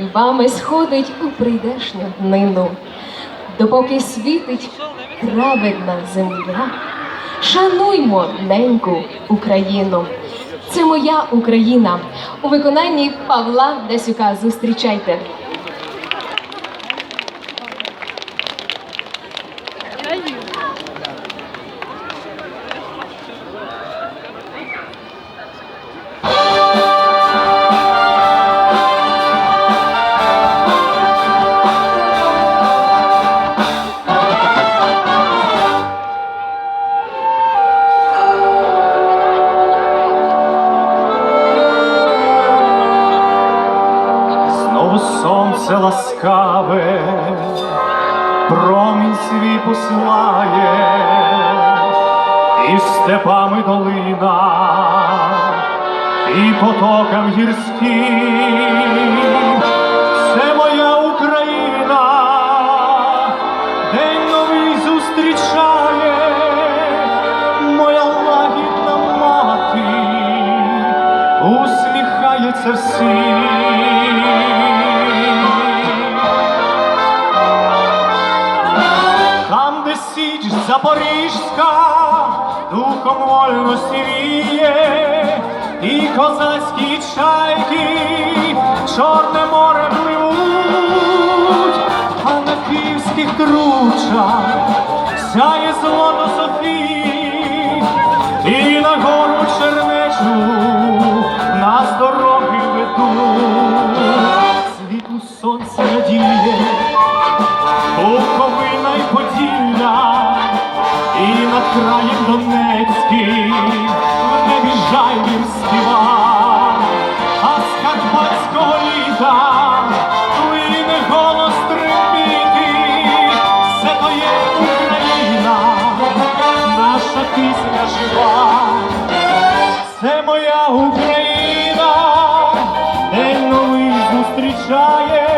любами сходить у прийдешню днину, допоки світить праведна земля. Шануймо неньку Україну. Це моя Україна у виконанні Павла Дасюка. Зустрічайте. Знову сонце ласкаве, промінь свій посилає, і степами долина, і потокам гірським. Це моя Україна, день новий зустрічає, моя лагідна мати усміхається всім. Запорізька, духом вольності віє, і козацькі чайки, Чорне море пливуть, а на київських кручах сяє злото Софії, і на гору краєм Донецьким в небі жайвір співа, а з карпатського літа плине голос трембіти, все то є Україна, наша пісня жива, це моя Україна, день новий зустрічає,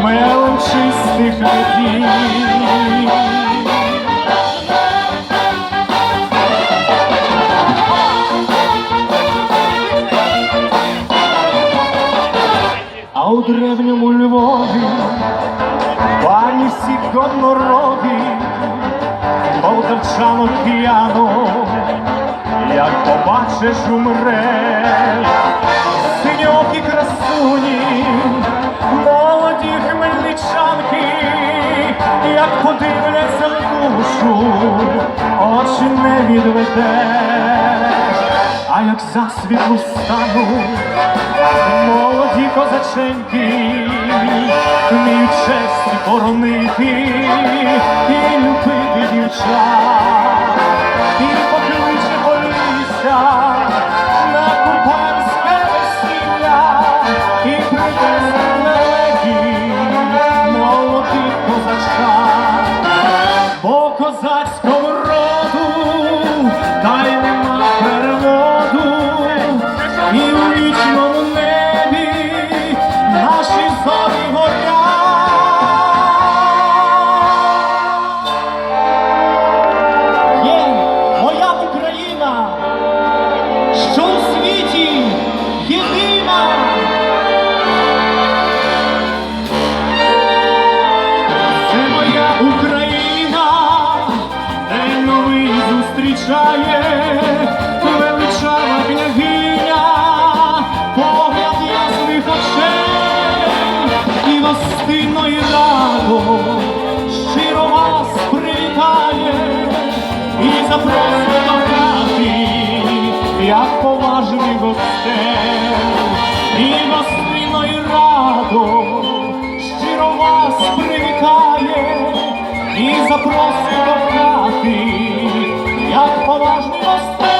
хмелем чистих надій. А у древньому Львові пані всіх однороді, полтавчанок п'яно, як побачиш умре, синьокі красуні, очі не а як засвітло стануть молоді козаченьки, вміють честь боронити і любити дівчат, і покличе полісся на купальське весілля, і принесе леді молодих козачат, бо козацького роду зустрічає, величава княгиня, погляд ясних очей, і гостинно і радо щиро вас привітає, і запросить до хати, як поважний гостей, і гостинно і радо щиро вас привітає. І запросить до хати, як поважний гостей.